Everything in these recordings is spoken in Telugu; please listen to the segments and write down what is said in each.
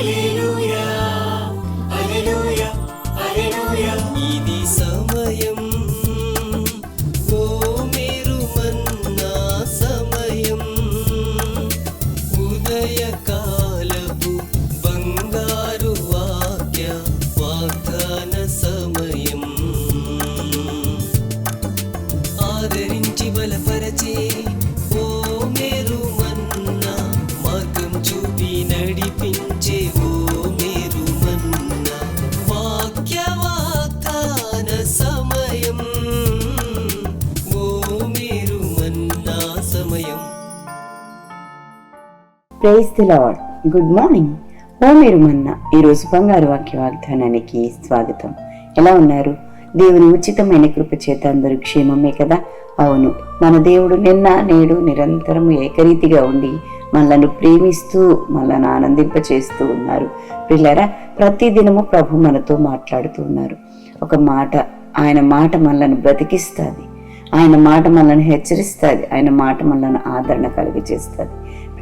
一路。praise the Lord. Good morning. ఓ మీరు మన్న ఈరోజు బంగారు వాక్య వాగ్దానానికి స్వాగతం. ఎలా ఉన్నారు? దేవుని ఉచితమైన కృప చేత అందరూ క్షేమమే కదా? అవును మన దేవుడు నిన్న నేడు నిరంతరం ఏకరీతిగా ఉండి మనలను ప్రేమిస్తూ మనల్ని ఆనందింప చేస్తూ ఉన్నారు. పిల్లరా ప్రతి దినము ప్రభు మనతో మాట్లాడుతూ ఉన్నారు. ఒక మాట ఆయన మాట మనల్ని బ్రతికిస్తుంది. ఆయన మాట మనల్ని హెచ్చరిస్తుంది. ఆయన మాట మనల్ని ఆదరణ కలిగి చేస్తుంది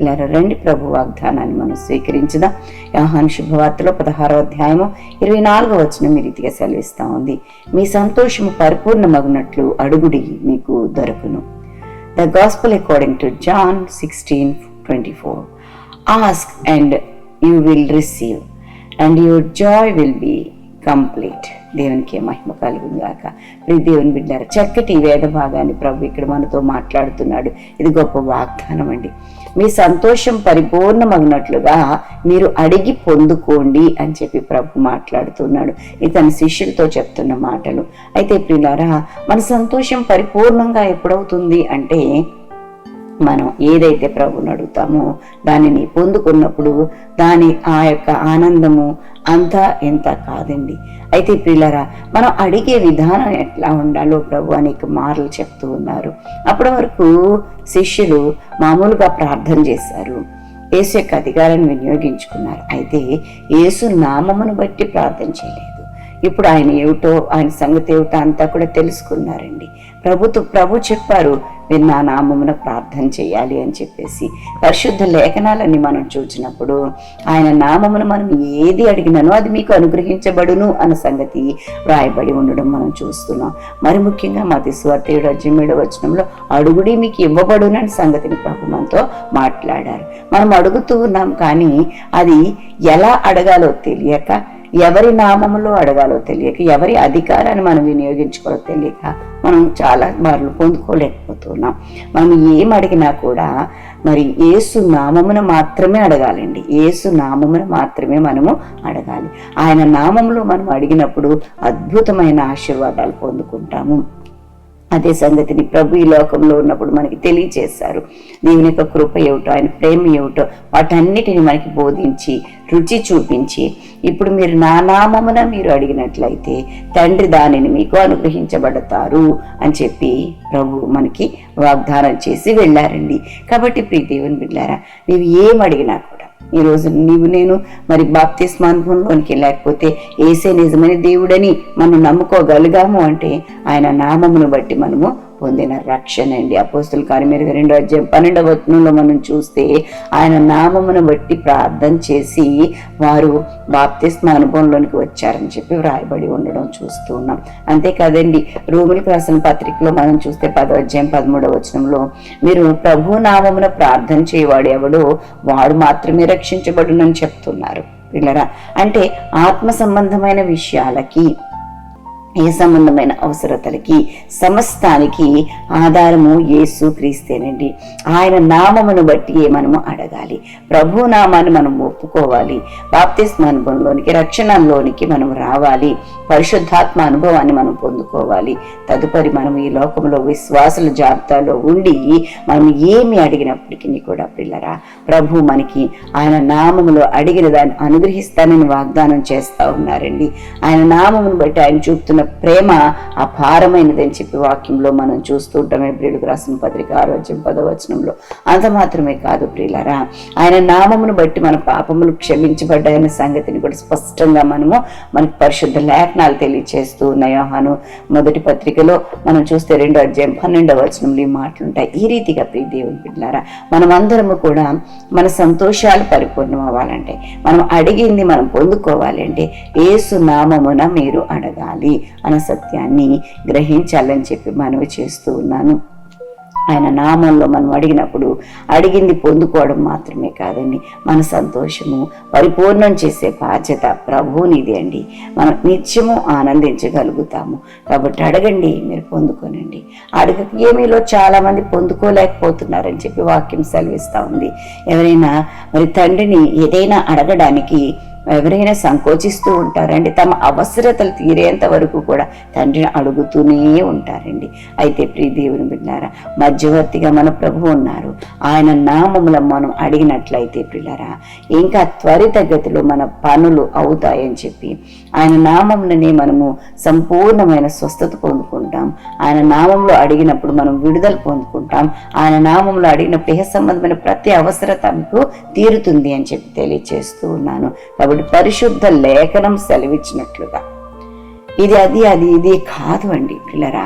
పిల్లల రండి ప్రభు వాగ్దానాన్ని మనం స్వీకరించుదాం. యాహాను శుభవార్తలో పదహారో అధ్యాయము ఇరవై నాలుగో వచనం మీ రీతిగా సెలవిస్తూ ఉంది. మీ సంతోషము పరిపూర్ణమగినట్లు అడుగుడి మీకు దొరకును. The gospel according to John sixteen twenty four ask and you will receive and your joy will be complete దేవునికి మహిమ కలుగుగాక ప్రియ దేవుని బిడ్డారు చక్కటి వేద భాగాన్ని ప్రభు ఇక్కడ మనతో మాట్లాడుతున్నాడు. ఇది గొప్ప వాగ్దానం అండి మీ సంతోషం పరిపూర్ణమగినట్లుగా మీరు అడిగి పొందుకోండి అని చెప్పి ప్రభు మాట్లాడుతున్నాడు. ఇది తన శిష్యులతో చెప్తున్న మాటలు. అయితే ప్రియులారా మన సంతోషం పరిపూర్ణంగా ఎప్పుడవుతుంది అంటే మనం ఏదైతే ప్రభుని అడుగుతామో దానిని పొందుకున్నప్పుడు దాని ఆ యొక్క ఆనందము అంతా ఎంత కాదండి. అయితే పిల్లరా మనం అడిగే విధానం ఎట్లా ఉండాలో ప్రభు అనేక మార్లు చెప్తూ ఉన్నారు. అప్పటి వరకు శిష్యులు మామూలుగా ప్రార్థన చేశారు. యేసు యొక్క అధికారాన్ని వినియోగించుకున్నారు. అయితే యేసు నామమును బట్టి ప్రార్థన చేయలేదు. ఇప్పుడు ఆయన ఏమిటో ఆయన సంగతి ఏమిటో అంతా కూడా తెలుసుకున్నారండి. ప్రభుత్వ ప్రభు చెప్పారు మీరు నా నామమున ప్రార్థన చేయాలి అని చెప్పేసి పరిశుద్ధ లేఖనాలన్నీ మనం చూసినప్పుడు ఆయన నామమును మనం ఏది అడిగినానో అది మీకు అనుగ్రహించబడును అన్న సంగతి వ్రాయబడి ఉండడం మనం చూస్తున్నాం. మరి ముఖ్యంగా మా తిస్వార్తేయుడు అజ్జమేడు వచనంలో అడుగుడి మీకు ఇవ్వబడును అనే సంగతిని ప్రభు మనతో మాట్లాడారు. మనం అడుగుతూ ఉన్నాం కానీ అది ఎలా అడగాలో తెలియక ఎవరి నామములో అడగాలో తెలియక ఎవరి అధికారాన్ని మనం వినియోగించుకోవాలో తెలియక మనం చాలా మార్లు పొందుకోలేకపోతున్నాం. మనం ఏం అడిగినా కూడా మరి ఏసు నామమున మాత్రమే అడగాలండి. ఏసు నామమున మాత్రమే మనము అడగాలి. ఆయన నామములో మనం అడిగినప్పుడు అద్భుతమైన ఆశీర్వాదాలు పొందుకుంటాము. అదే సంగతిని ప్రభు ఈ లోకంలో ఉన్నప్పుడు మనకి తెలియచేశారు. దేవుని యొక్క కృప ఏమిటో ఆయన ప్రేమ ఏమిటో వాటన్నిటిని మనకి బోధించి రుచి చూపించి ఇప్పుడు మీరు నా నామమున మీరు అడిగినట్లయితే తండ్రి దానిని మీకు అనుగ్రహించబడతారు అని చెప్పి ప్రభు మనకి వాగ్దానం చేసి వెళ్ళారండి. కాబట్టి ప్రీ దేవుని బిడ్డారా నీవు ఏం అడిగినా కూడా ఈరోజు నీవు నేను మరి బాప్తిస్మ అనుభవంలోనికి లేకపోతే ఏసే నిజమైన దేవుడని మనం నమ్ముకోగలిగాము అంటే ఆయన నామమును బట్టి మనము పొందిన రక్షణ అండి. అపోస్తుల కార్యమేరుగా రెండో అధ్యాయం పన్నెండవ వచనంలో మనం చూస్తే ఆయన నామమును బట్టి ప్రార్థన చేసి వారు బాప్తిస్మ అనుభవంలోనికి వచ్చారని చెప్పి వ్రాయబడి ఉండడం చూస్తూ ఉన్నాం. అంతేకాదండి రూములకు రాసిన పత్రికలో మనం చూస్తే పదో అధ్యాయం పదమూడవ వచనంలో మీరు ప్రభు నామమున ప్రార్థన చేయవాడు ఎవడో వాడు మాత్రమే రక్షించబడునని చెప్తున్నారు. పిల్లరా అంటే ఆత్మ సంబంధమైన విషయాలకి ఏ సంబంధమైన అవసరతలకి సమస్తానికి ఆధారము యేసు క్రీస్తేనండి. ఆయన నామమును బట్టి మనము అడగాలి. ప్రభు నామాన్ని మనం ఒప్పుకోవాలి. బాప్తిస్మ అనుభవంలోనికి రక్షణలోనికి మనం రావాలి. పరిశుద్ధాత్మ అనుభవాన్ని మనం పొందుకోవాలి. తదుపరి మనం ఈ లోకంలో విశ్వాసుల జాబితాలో ఉండి మనం ఏమి అడిగినప్పటికీ కూడా పిల్లరా ప్రభు మనకి ఆయన నామములో అడిగిన దాన్ని అనుగ్రహిస్తానని వాగ్దానం చేస్తా ఉన్నారండి. ఆయన నామమును బట్టి ఆయన చూపుతున్న ఉన్న ప్రేమ అపారమైనదని చెప్పి వాక్యంలో మనం చూస్తూ ఉంటాం. ప్రియులకు రాసిన పత్రిక ఆరోగ్యం పదవచనంలో అంత మాత్రమే కాదు ప్రియులరా ఆయన నామమును బట్టి మన పాపములు క్షమించబడ్డాయన్న సంగతిని కూడా స్పష్టంగా మనము మనకి పరిశుద్ధ లేఖనాలు తెలియచేస్తూ నయోహాను మొదటి పత్రికలో మనం చూస్తే రెండో అధ్యాయం పన్నెండవ వచనంలో ఈ మాటలు ఉంటాయి. ఈ రీతిగా ప్రియ దేవుని బిడ్డారా మనం అందరము కూడా మన సంతోషాలు పరిపూర్ణం అవ్వాలంటే మనం అడిగింది మనం పొందుకోవాలి అంటే ఏసు నామమున మీరు అడగాలి. అనే సత్యాన్ని గ్రహించాలని చెప్పి మనవి చేస్తూ ఉన్నాను. ఆయన నామంలో మనం అడిగినప్పుడు అడిగింది పొందుకోవడం మాత్రమే కాదండి. మన సంతోషము పరిపూర్ణం చేసే బాధ్యత ప్రభువునిది అండి. మనం నిత్యము ఆనందించగలుగుతాము. కాబట్టి అడగండి మీరు పొందుకోనండి. అడగక ఏమీలో చాలా మంది పొందుకోలేకపోతున్నారని చెప్పి వాక్యం సెలవిస్తూ ఉంది. ఎవరైనా మరి తండ్రిని ఏదైనా అడగడానికి ఎవరైనా సంకోచిస్తూ ఉంటారండి తమ అవసరతలు తీరేంత వరకు కూడా తండ్రిని అడుగుతూనే ఉంటారండి. అయితే ప్రియ దేవుని బిడ్డారా మధ్యవర్తిగా మన ప్రభు ఉన్నారు. ఆయన నామముల మనం అడిగినట్లయితే పిల్లరా ఇంకా త్వరితగతిలో మన పనులు అవుతాయని చెప్పి ఆయన నామంలోనే మనము సంపూర్ణమైన స్వస్థత పొందుకుంటాం. ఆయన నామంలో అడిగినప్పుడు మనం విడుదల పొందుకుంటాం. ఆయన నామంలో అడిగినప్పుడు ఏ సంబంధమైన ప్రతి అవసరత మీకు తీరుతుంది అని చెప్పి తెలియచేస్తూ ఉన్నాను. కాబట్టి పరిశుద్ధ లేఖనం సెలవిచ్చినట్లుగా. ఇది అది అది ఇది కాదు అండి పిల్లరా.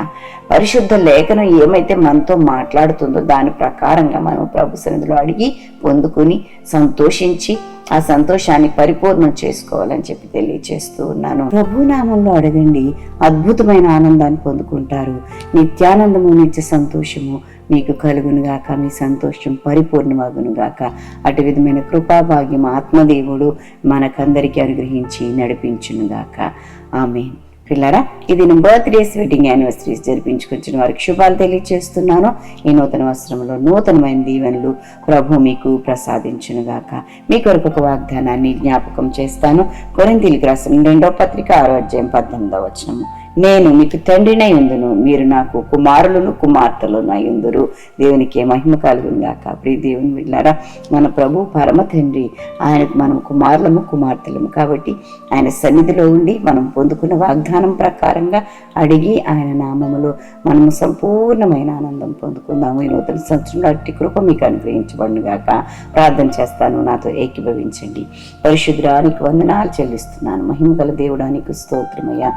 పరిశుద్ధ లేఖనం ఏమైతే మనతో మాట్లాడుతుందో దాని ప్రకారంగా మనం ప్రభు సన్నిధిలో అడిగి పొందుకుని సంతోషించి ఆ సంతోషాన్ని పరిపూర్ణం చేసుకోవాలని చెప్పి తెలియచేస్తూ ఉన్నాను. ప్రభు నామంలో అడగండి అద్భుతమైన ఆనందాన్ని పొందుకుంటారు. నిత్యానందము నిత్య సంతోషము మీకు కలుగునుగాక మీ సంతోషం పరిపూర్ణమగునుగాక. అటు విధమైన కృపాభాగ్యం ఆత్మదేవుడు మనకందరికీ అనుగ్రహించి నడిపించునుగాక. ఆమె పిల్లరా ఇది నేను బర్త్డేస్ వెడ్డింగ్ యానివర్సరీస్ జరిపించుకొచ్చిన వారికి శుభాలు తెలియజేస్తున్నాను ఈ నూతన వస్త్రంలో నూతనమైన దీవెనలు ప్రభు మీకు ప్రసాదించునుగాక. మీ కొరకు ఒక వాగ్దానాన్ని జ్ఞాపకం చేస్తాను. కొరింతీలికి రాసిన రెండో పత్రిక ఆరో అధ్యాయం పద్దెనిమిదవ వచనము. నేను మీకు తండ్రినై ఉందును. మీరు నాకు కుమారులను కుమార్తెలను అయ్యుందురు దేవునికి మహిమ కలుగుగాక ప్రియ దేవుని వెళ్ళారా మన ప్రభు పరమ తండ్రి ఆయనకు మనం కుమారులము కుమార్తెలము కాబట్టి ఆయన సన్నిధిలో ఉండి మనం పొందుకున్న వాగ్దానం ప్రకారంగా అడిగి ఆయన నామములో మనము సంపూర్ణమైన ఆనందం పొందుకుందాము. ఈ నూతన సంవత్సరంలో అట్టి కృప మీకు అనుగ్రహించబడును గాక. ప్రార్థన చేస్తాను. నాతో ఏకీభవించండి. పరిశుద్ధానికి వందనాలు చెల్లిస్తున్నాను. మహిమగల దేవుడానికి స్తోత్రమయ్యా.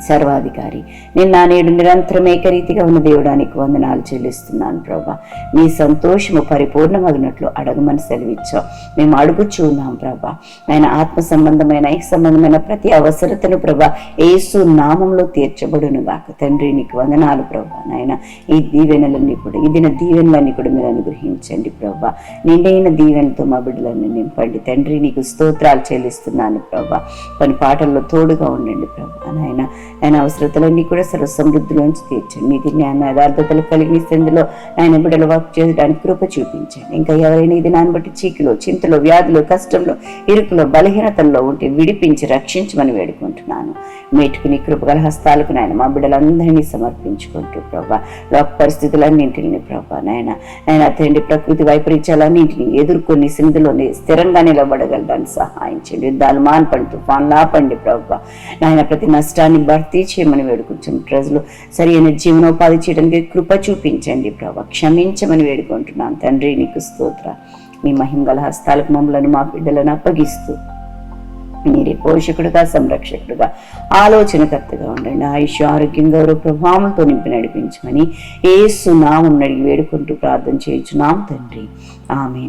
సర్వాధికారి. నిన్న నేడు నిరంతరం ఏకరీతిగా ఉన్న దేవుడానికి వందనాలు చెల్లిస్తున్నాను ప్రభా. నీ సంతోషము పరిపూర్ణమగినట్లు అడగమని సెలవిచ్చాం మేము అడుగుచూ ఉన్నాం ప్రభా. ఆయన ఆత్మ సంబంధమైన ఈ సంబంధమైన ప్రతి అవసరతను ప్రభా ఏసు నామంలో తీర్చబడును గాక తండ్రి నీకు వందనాలు ప్రభా నాయన. ఈ దీవెనలన్నీ కూడా ఈ దిన దీవెనలన్నీ కూడా మీరు అనుగ్రహించండి ప్రభా. నిండైన దీవెనతో మా బిడ్డలను నింపండి. తండ్రి నీకు స్తోత్రాలు చెల్లిస్తున్నాను ప్రభా. కొన్ని పాటల్లో తోడుగా ఉండండి ప్రభా నాయన. ఆయన అవసరతలన్నీ కూడా సర్వసమృద్ధిలోంచి తీర్చండి. నీతి జ్ఞాన యథార్థతలు కలిగిన స్థితిలో ఆయన బిడ్డలు వాక్ చేయడానికి కృప చూపించండి. ఇంకా ఎవరైనా ఇది నాన్న బట్టి చీకిలో చింతలో వ్యాధులు కష్టంలో ఇరుకులో బలహీనతల్లో ఉంటే విడిపించి రక్షించమని వేడుకుంటున్నాను. మేటుకు నీ కృపగల హస్తాలకు నాయన మా బిడ్డలందరినీ సమర్పించుకుంటూ ప్రభా లోక పరిస్థితులన్నింటిని ప్రభా నాయన ఆయన తండ్రి ప్రకృతి వైపరీత్యాలన్నింటినీ ఎదుర్కొని సన్నిధిలోనే స్థిరంగా నిలబడగలడానికి సహాయం చేయండి. యుద్ధాలు మాన్పండి తుఫాన్లు ఆపండి ప్రభా. నాయన ప్రతి నష్టాన్ని భర్తీ చేయమని వేడుకుంటున్నాం. ప్రజలు సరైన జీవనోపాధి చేయడానికి కృప చూపించండి ప్రభా. క్షమించమని వేడుకుంటున్నాను తండ్రి నీకు స్తోత్ర. మీ మహిమగల హస్తాలకు మమ్మలను మా బిడ్డలను అప్పగిస్తూ మీరే పోషకుడుగా సంరక్షకుడుగా ఆలోచనకర్తగా ఉండండి. ఆయుష్ ఆరోగ్యం గౌరవ ప్రభావంతో నింపి నడిపించమని ఏసు నామం నడిగి వేడుకుంటూ ప్రార్థన చేయించున్నాం తండ్రి. ఆమె